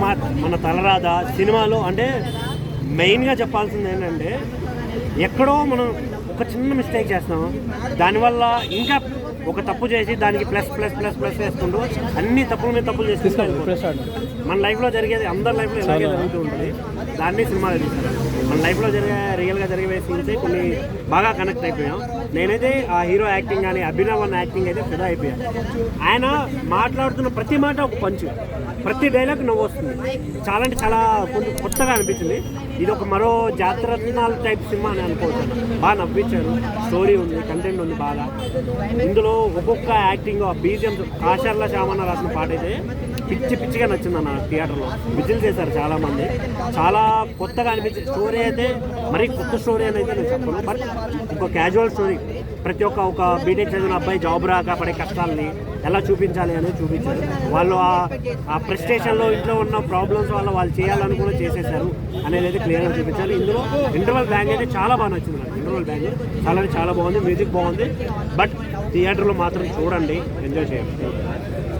మా- మన తలరాద సినిమాలో అంటే మెయిన్గా చెప్పాల్సింది ఏంటంటే ఎక్కడో మనం ఒక చిన్న మిస్టేక్ చేస్తాం దానివల్ల ఇంకా ఒక తప్పు చేసి దానికి ప్లస్ ప్లస్ ప్లస్ ప్లస్ వేసుకుంటూ అన్ని తప్పుల మీద తప్పులు చేసుకుంటూ మన లైఫ్లో జరిగేది అందరి లైఫ్లో ఇలాగే జరుగుతూ ఉంటుంది. దాన్ని సినిమాలో తీస్తారు మన లైఫ్లో జరిగే రియల్గా జరిగే సీన్స్ కొన్ని బాగా కనెక్ట్ అయిపోయాం. నేనైతే ఆ హీరో యాక్టింగ్ కానీ అభినవ్ అన్న యాక్టింగ్ అయితే ఫిదా అయిపోయాను ఆయన మాట్లాడుతున్న ప్రతి మాట ఒక పంచు ప్రతి డైలాగ్ నవ్వు వస్తుంది. చాలా అంటే చాలా కొంచెం కొత్తగా అనిపించింది. ఇది ఒక మరో జాతరత్నాలు టైప్ సినిమా అని అనుకోవచ్చు. బాగా నవ్వించారు. స్టోరీ ఉంది కంటెంట్ ఉంది బాగా. ఇందులో ఒక్కొక్క యాక్టింగ్ బీజిఎం ఆశర్ల శ్యామన్న రాసిన పాట అయితే పిచ్చి పిచ్చిగా నచ్చింది అన్న థియేటర్లో. విజిల్ చేశారు చాలామంది. చాలా కొత్తగా అనిపించింది. స్టోరీ అయితే మరీ కొత్త స్టోరీ అని అయితే నేను చెప్పను. బట్ ఒక క్యాజువల్ స్టోరీ ప్రతి ఒక్క ఒక బీటెక్ చదివిన అబ్బాయి జాబ్ రాక పడే కష్టాలని ఎలా చూపించాలి అనేది చూపించారు. వాళ్ళు ఆ- ప్రెస్టేషన్లో ఇంట్లో ఉన్న ప్రాబ్లమ్స్ వల్ల వాళ్ళు చేయాలని కూడా చేసేసారు అనేది అయితే క్లియర్గా చూపించాలి ఇందులో ఇంటర్వల్ బ్యాంక్ అయితే చాలా బాగా నచ్చింది నాకు. ఇంటర్వల్ బ్యాంక్ చాలా చాలా బాగుంది. మ్యూజిక్ బాగుంది. బట్ థియేటర్లో మాత్రం చూడండి. ఎంజాయ్ చేయండి.